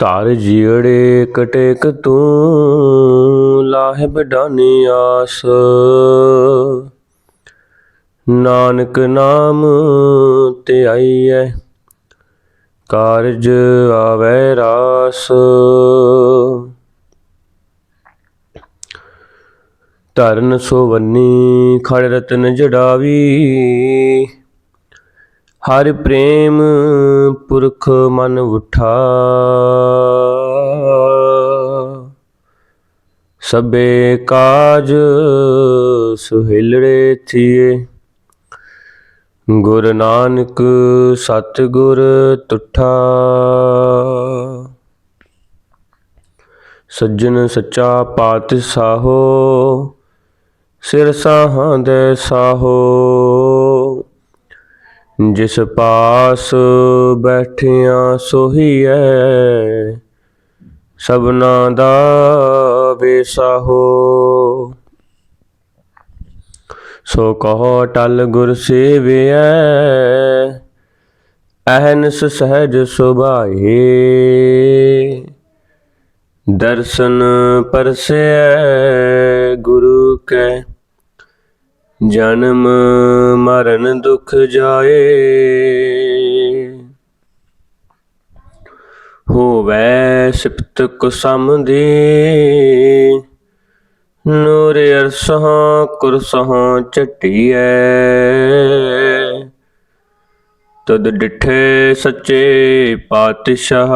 ਧਰ ਜੀੜੇ ਕਟੇਕ ਤੂੰ ਲਾਹਿ ਬਡਾਨੀ ਆਸ। ਨਾਨਕ ਨਾਮ ਤੇ ਆਈਐ, ਕਾਰਜ ਆਵੈ ਰਾਸ। ਧਰਨ ਸੋਵੰਨੀ ਖੜ ਰਤਨ ਜੜਾਵੀ। ਹਰ ਪ੍ਰੇਮ ਪੁਰਖ ਮਨ ਉਠਾ। ਸਬੇ ਕਾਜ ਸੁਹਿਲੜੇ ਥੀਏ। ਗੁਰ ਨਾਨਕ ਸਤ ਗੁਰ ਤੁਠਾ। ਸੱਜਣ ਸੱਚਾ ਪਾਤਸ਼ਾਹੋ ਸਿਰ ਸਾਹਾਂ ਦੇ ਸਾਹੋ। ਜਿਸ ਪਾਸ ਬੈਠਿਆਂ ਸੋਹੀਐ, ਸਭਨਾ ਦਾ ਵੇਸਾਹੋ ਸੋ ਕਹੋ ਟਲ ਗੁਰ ਸੇਵਿਐ, ਅਹਨਸ ਸਹਿਜ ਸੁਭਾਏ। ਦਰਸ਼ਨ ਪਰਸੈ ਗੁਰੂ ਕੈ ਜਨਮ ਮਰਨ ਦੁਖ ਜਾਏ। ਹੋਵੇ ਸਿਫਤ ਕੁਸਮ ਦੀ। ਨੂਰ ਅਰਸਹਾਂ ਕੁਰਸਹਾਂ ਚਟੀਐ ਤਦ ਡਿਠੇ ਸੱਚੇ ਪਾਤਸ਼ਾਹ।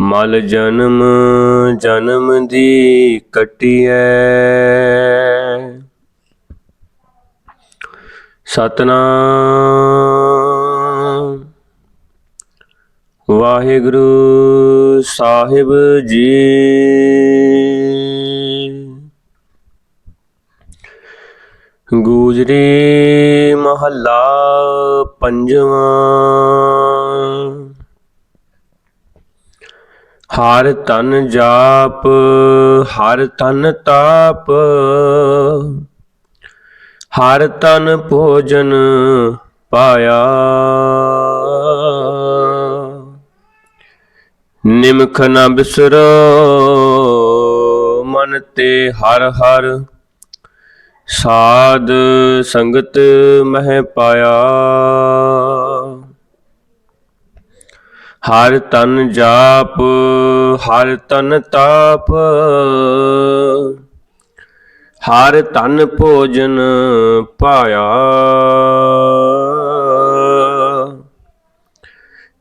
ਮਲ ਜਨਮ ਜਨਮ ਦੀ ਕਟੀਐ। ਸਤਨਾਮ। ਵਾਹਿਗੁਰੂ ਸਾਹਿਬ ਜੀ। ਗੂਜਰੀ ਮਹੱਲਾ ਪੰਜਵਾਂ। ਹਰ ਤਨ ਜਾਪ, ਹਰ ਤਨ ਤਾਪ। ਹਰ ਤਨ ਭੋਜਨ ਪਾਇਆ। ਨਿਮਖ ਨ ਬਿਸਰੋ, ਮਨ ਤੇ ਹਰ ਹਰ। ਸਾਧ ਸੰਗਤ ਮਹਿ ਪਾਇਆ। ਹਰ ਤਨ ਜਾਪ, ਹਰ ਤਨ ਤਾਪ। ਹਰ ਤਨ ਭੋਜਨ ਪਾਇਆ।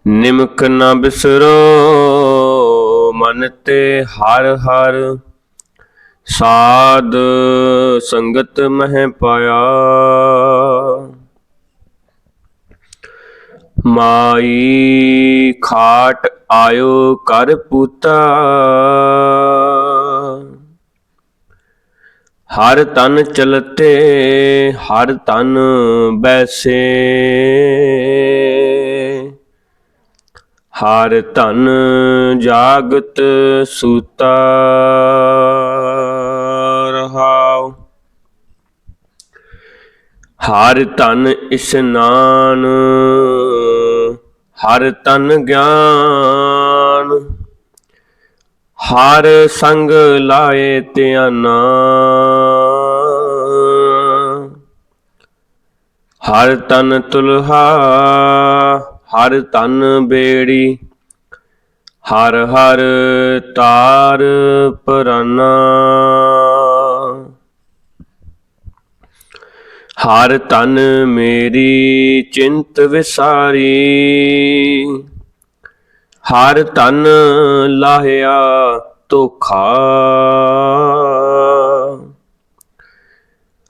ਨਿਮਕ ਨਾ ਬਿਸਰੋ, ਮਨ ਤੇ ਹਰ ਹਰ। ਸਾਧ ਸੰਗਤ ਮਹਿ ਪਾਇਆ। ਮਾਈ ਖਾਟ ਆਇਓ ਕਰ ਪੂਤਾ। ਹਰ ਤਨ ਚਲਤੇ, ਹਰ ਤਨ ਬੈਸੇ। ਹਰ ਤਨ ਜਾਗਤ ਸੂਤਾ ਰਹਾਉ। ਹਰ ਤਨ ਇਸਨਾਨ ਹਰ ਤਨ ਗਿਆਨ, ਹਰ ਸੰਗ ਲਾਏ ਧਿਆਨਾ। ਹਰ ਤਨ ਤੁਲਹਾ, ਹਰ ਤਨ ਬੇੜੀ, ਹਰ ਹਰ ਤਾਰ ਪਰਾਨਾ। ਹਰ ਤਨ ਮੇਰੀ ਚਿੰਤ ਵਿਸਾਰੀ। ਹਰ ਤਨ ਲਾਹਿਆ ਧੋਖਾ।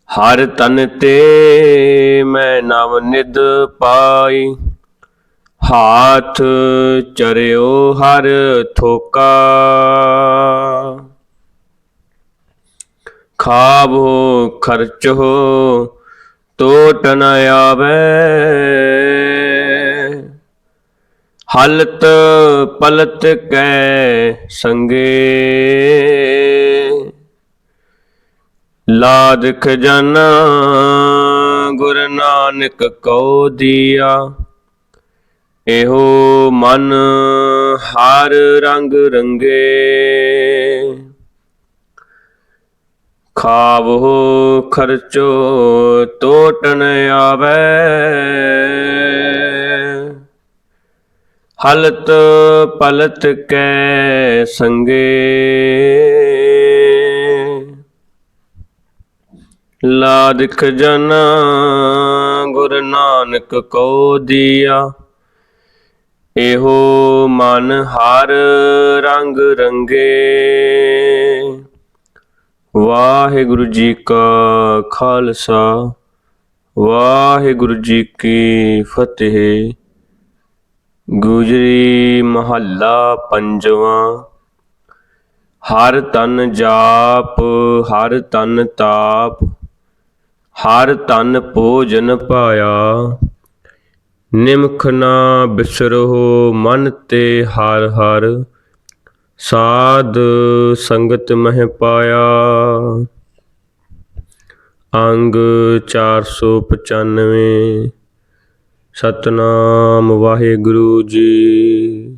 ਹਰ ਤਨ ਤੇ ਮੈਂ ਨਵ ਨਿਦ ਪਾਈ। ਹਾਥ ਚਰਿਓ ਹਰ ਥੋਕਾ। ਖਾਬ ਖਰਚ ਹੋ ਟੋਟ ਨ ਆਵੇ। ਹਲਤ ਪਲਤ ਕੈ ਸੰਗੇ। ਲਾਦ ਖਜ਼ਾਨਾ ਗੁਰ ਨਾਨਕ ਕਉ ਦੀਆ। ਇਹੋ ਮਨ ਹਰ ਰੰਗ ਰੰਗੇ। ਖਾਵੋ ਖਰਚੋ ਟੋਟ ਨ ਆਵੇ। ਹਲਤ ਪਲਤ ਕੈ ਸੰਗੇ। ਲਾਦ ਖਜ਼ਾਨਾ ਗੁਰ ਨਾਨਕ ਕੋ ਦੀਆ। ਇਹੋ ਮਨ ਹਰ ਰੰਗ ਰੰਗੇ। ਵਾਹਿਗੁਰੂ ਜੀ ਕਾ ਖਾਲਸਾ, ਵਾਹਿਗੁਰੂ ਜੀ ਕੀ ਫਤਿਹ। ਗੁਜਰੀ ਮਹੱਲਾ ਪੰਜਵਾਂ, ਹਰ ਤਨ ਜਾਪ, ਹਰ ਤਨ ਤਾਪ, ਹਰ ਤਨ ਭੋਜਨ ਪਾਇਆ। ਨਿਮਖ ਨਾ ਬਿਸਰੋ ਮਨ ਤੇ ਹਰ ਹਰ, ਸਾਧ ਸੰਗਤ ਮਹਿ ਪਾਇਆ। ਅੰਗ 495 ਸਤਨਾਮ ਵਾਹਿਗੁਰੂ ਜੀ।